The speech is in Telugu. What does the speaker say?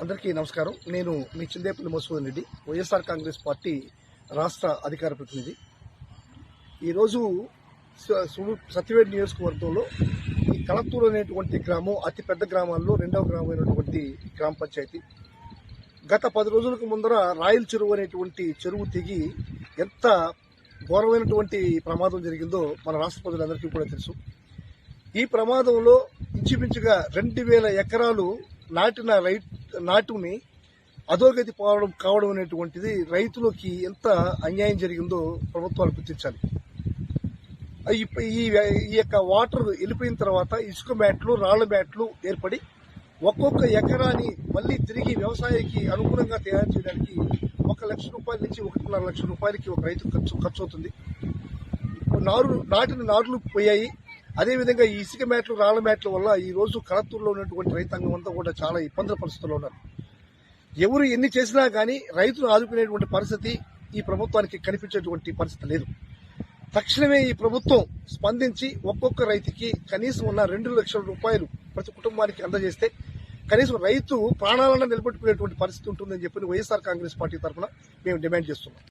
అందరికీ నమస్కారం. నేను మీ చిందేపల్లి మసూదన్ రెడ్డి వైఎస్ఆర్ కాంగ్రెస్ పార్టీ రాష్ట్ర అధికార ప్రతినిధి. ఈరోజు స- సత్యవేడ్ నియోజకవర్గంలో ఈ కలత్తూరు అనేటువంటి గ్రామం అతిపెద్ద గ్రామాల్లో రెండవ గ్రామం అయినటువంటి గ్రామ పంచాయతీ. గత పది రోజులకు ముందర రాయల్ చెరువు అనేటువంటి చెరువు తెగి ఎంత ఘోరమైనటువంటి ప్రమాదం జరిగిందో మన రాష్ట్ర ప్రజలందరికీ కూడా తెలుసు. ఈ ప్రమాదంలో ఇంచుమించుగా రెండు వేల ఎకరాలు నాటిన రైట్ నాటుని అధోగతి పోవడం కావడం అనేటువంటిది రైతులకి ఎంత అన్యాయం జరిగిందో ప్రభుత్వాలు గుర్తించాలి. ఈ ఈ యొక్క వాటర్ వెళ్ళిపోయిన తర్వాత ఇసుక మ్యాట్లు రాళ్ళ మ్యాట్లు ఏర్పడి ఒక్కొక్క ఎకరాన్ని మళ్ళీ తిరిగి వ్యవసాయానికి అనుగుణంగా తయారు చేయడానికి ఒక లక్ష రూపాయల నుంచి ఒకటిన్నర లక్ష రూపాయలకి ఒక రైతు ఖర్చు ఖర్చు అవుతుంది. నారు నాటిన నారులు పోయాయి. అదేవిధంగా ఈ ఇసుక మేటలు రాళ్ళ మేటల వల్ల ఈ రోజు కలత్తూరులో ఉన్నటువంటి రైతాంగం అంతా కూడా చాలా ఇబ్బందుల పరిస్థితుల్లో ఉన్నారు. ఎవరు ఎన్ని చేసినా కానీ రైతును ఆదుకునేటువంటి పరిస్థితి ఈ ప్రభుత్వానికి కనిపించేటువంటి పరిస్థితి లేదు. తక్షణమే ఈ ప్రభుత్వం స్పందించి ఒక్కొక్క రైతుకి కనీసం ఉన్న రెండు లక్షల రూపాయలు ప్రతి కుటుంబానికి అందజేస్తే కనీసం రైతు ప్రాణాలను నిలబెట్టుకునేటువంటి పరిస్థితి ఉంటుందని చెప్పి వైఎస్ఆర్ కాంగ్రెస్ పార్టీ తరఫున మేము డిమాండ్ చేస్తున్నాం.